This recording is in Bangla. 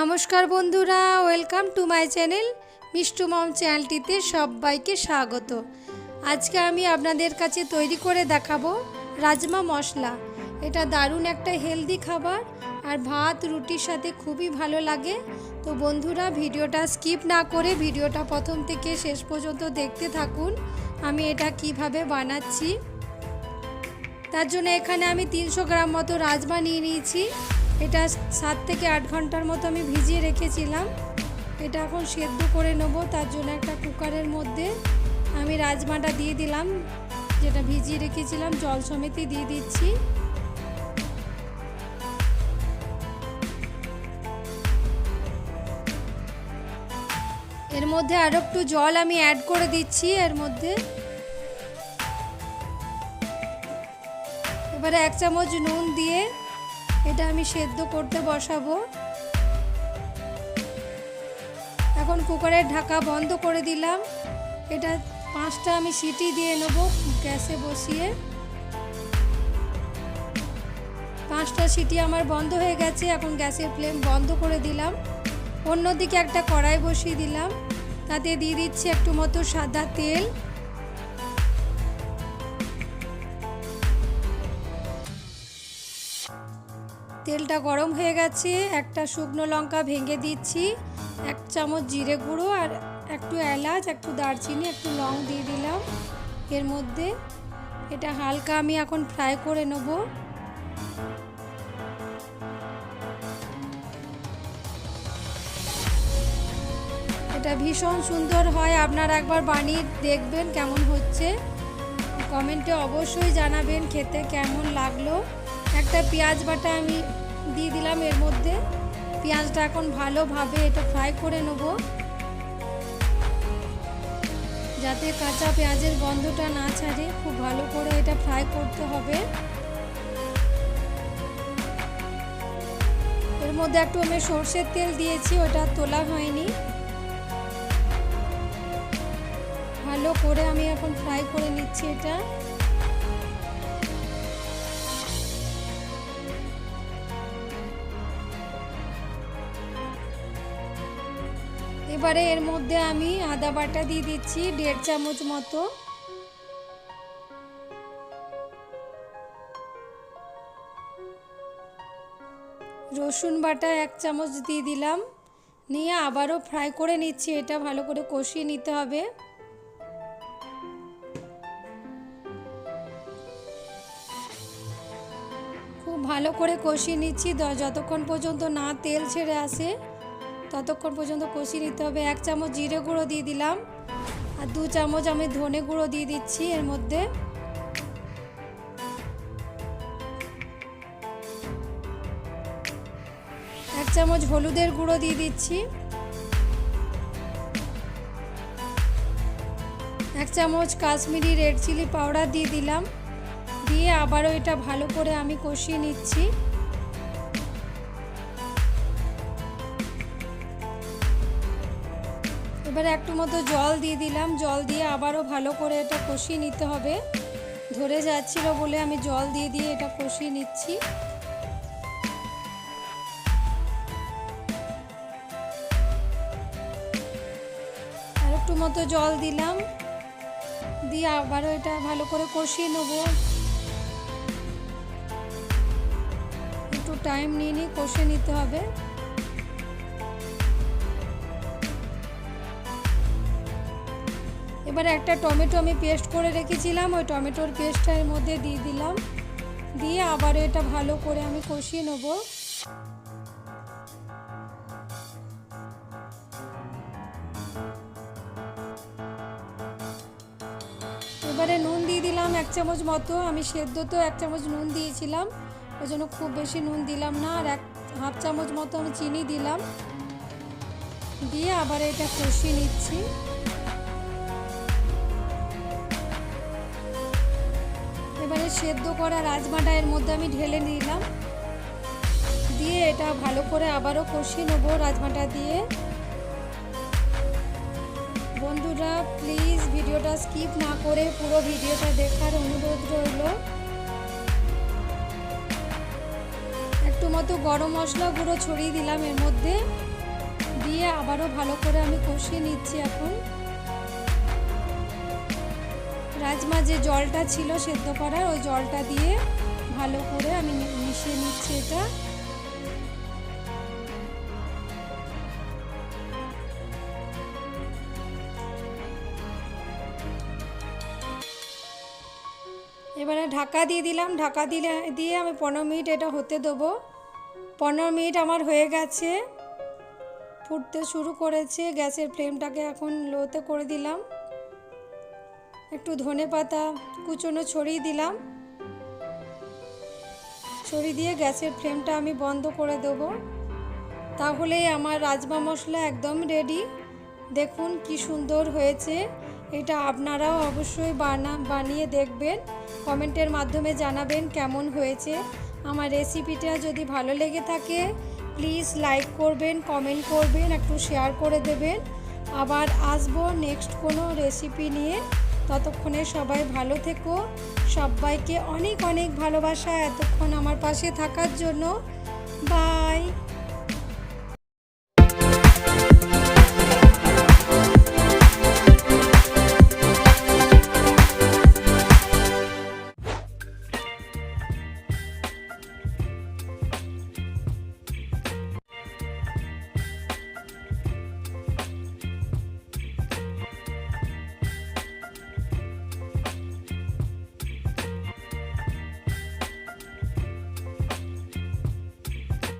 নমস্কার বন্ধুরা, welcome to my channel Mishtu mom চ্যানেলটিতে সবাইকে স্বাগত। আজকে আমি আপনাদের কাছে তৈরি করে দেখাবো রাজমা মশলা। এটা দারুণ একটা হেলদি খাবার আর ভাত, রুটির সাথে খুবই ভালো লাগে। তো বন্ধুরা, ভিডিওটা স্কিপ না করে ভিডিওটা প্রথম থেকে শেষ পর্যন্ত দেখতে থাকুন, আমি এটা কীভাবে বানাচ্ছি। তার জন্য এখানে আমি তিনশো গ্রাম মতো রাজমা নিয়ে নিয়েছি। এটা সাত থেকে আট ঘণ্টার মতো আমি ভিজিয়ে রেখেছিলাম। এটা এখন সেদ্ধ করে নেব, তার জন্য একটা কুকারের মধ্যে আমি রাজমাটা দিয়ে দিলাম, যেটা ভিজিয়ে রেখেছিলাম, জল সমেতই দিয়ে দিচ্ছি। এর মধ্যে আরও একটু জল আমি অ্যাড করে দিচ্ছি, এর মধ্যে। এবারে এক চামচ নুন দিয়ে এটা আমি সেদ্ধ করতে বসাবো। এখন কুকারের ঢাকা বন্ধ করে দিলাম। এটা পাঁচটা আমি সিটি দিয়ে নেব গ্যাসে বসিয়ে। পাঁচটা সিটি আমার বন্ধ হয়ে গেছে, এখন গ্যাসের ফ্লেম বন্ধ করে দিলাম। অন্যদিকে একটা কড়াই বসিয়ে দিলাম। তাতে দিয়ে দিচ্ছি একটু মতো সাদা তেল। তেলটা গরম হয়ে গেছে, একটা শুকনো লঙ্কা ভেঙে দিচ্ছি, এক চামচ জিরে গুঁড়ো আর একটু এলাচ, একটু দারচিনি, একটু লং দিয়ে দিলাম। এর মধ্যে এটা হালকা আমি এখন ফ্রাই করে নেব। এটা ভীষণ সুন্দর হয়, আপনারা একবার বানিয়ে দেখবেন কেমন হচ্ছে। কমেন্টে অবশ্যই জানাবেন খেতে কেমন লাগল। একটা পেঁয়াজ বাটা আমি দিয়ে দিলাম এর মধ্যে। পেঁয়াজটা এখন ভালোভাবে এটা ফ্রাই করে নেব। যাতে কাঁচা পেঁয়াজের গন্ধটা না ছাড়ে, খুব ভালো করে এটা ফ্রাই করতে হবে। এর মধ্যে একটু আমি সর্ষের তেল দিয়েছি, ওটা তোলা হয়নি। ভালো করে আমি এখন ফ্রাই করে নিচ্ছি এটা। এবারে এর মধ্যে আমি আদা বাটা দিয়ে দিচ্ছি, দেড় চামচ মতো। রসুন বাটা এক চামচ দিয়ে দিলাম। নিয়ে আবারও ফ্রাই করে নিচ্ছি, এটা ভালো করে কষিয়ে নিতে হবে। খুব ভালো করে কষিয়ে নিচ্ছি যতক্ষণ পর্যন্ত না তেল ছেড়ে আসে। ততক্ষণ পর্যন্ত কষিয়ে নিতে হবে। এক চামচ জিরে গুঁড়ো দিয়ে দিলাম। আর দু চামচ আমি ধনে গুঁড়ো দিয়ে দিচ্ছি এর মধ্যে। এক চামচ হলুদের গুঁড়ো দিয়ে দিচ্ছি। এক চামচ কাশ্মীরি রেড চিলি পাউডার দিয়ে দিলাম। দিয়ে আবারও এটা ভালো করে আমি কষিয়ে নিচ্ছি। এবারে একটু মতো জল দিয়ে দিলাম। জল দিয়ে আবারও ভালো করে এটা কষিয়ে নিতে হবে। ধরে যাচ্ছিল বলে আমি জল দিয়ে দিয়ে এটা কষিয়ে নিচ্ছি। আর একটু মতো জল দিলাম। দিয়ে আবারও এটা ভালো করে কষিয়ে নেব। একটু টাইম নিয়ে নিয়ে কষে নিতে হবে। এবারে একটা টমেটো আমি পেস্ট করে রেখেছিলাম, ওই টমেটোর পেস্টটা এর মধ্যে দিয়ে দিলাম। দিয়ে আবার এটা ভালো করে আমি কষিয়ে নেব। এবারে নুন দিয়ে দিলাম এক চামচ মতো, আমি সেদ্ধ তো এক চামচ নুন দিয়েছিলাম ওই জন্য খুব বেশি নুন দিলাম না, আর এক হাফ চামচ মতো আমি চিনি দিলাম। দিয়ে আবার এটা কষিয়ে নিচ্ছি। এবারে সেদ্ধ করা রাজমাটা এর মধ্যে আমি ঢেলে নিলাম। দিয়ে এটা ভালো করে আবারও কষিয়ে নেব রাজমাটা দিয়ে। বন্ধুরা প্লিজ ভিডিওটা স্কিপ না করে পুরো ভিডিওটা দেখার অনুরোধ রইল। একটু মতো গরম মশলা গুঁড়ো ছড়িয়ে দিলাম এর মধ্যে। দিয়ে আবারও ভালো করে আমি কষিয়ে নিচ্ছি এখন। রাজমা যে জলটা ছিল সেদ্ধ করার, ওই জলটা দিয়ে ভালো করে আমি মিশিয়ে নিচ্ছি এটা। এবারে ঢাকা দিয়ে দিলাম। ঢাকা দিলে, দিয়ে আমি পনেরো মিনিট এটা হতে দেবো। পনেরো মিনিট আমার হয়ে গেছে। ফুটতে শুরু করেছে। গ্যাসের ফ্লেমটাকে এখন লোতে করে দিলাম। একটু ধনে পাতা কুচনো ছড়িয়ে দিলাম। ছড়িয়ে দিয়ে গ্যাসের ফ্লেমটা আমি বন্ধ করে দেবো। তাহলেই আমার রাজমা মশলা একদম রেডি দেখুন কি সুন্দর হয়েছে। এটা আপনারাও অবশ্যই বানা, বানিয়ে দেখবেন। কমেন্টের মাধ্যমে জানাবেন কেমন হয়েছে। আমার রেসিপিটা যদি ভালো লেগে থাকে প্লিজ লাইক করবেন কমেন্ট করবেন, একটু শেয়ার করে দেবেন। আবার আসব নেক্সট কোনো রেসিপি নিয়ে। ততক্ষণে সবাই ভালো থেকো। সবাইকে অনেক অনেক ভালোবাসা এতক্ষণ আমার পাশে থাকার জন্য। বাই।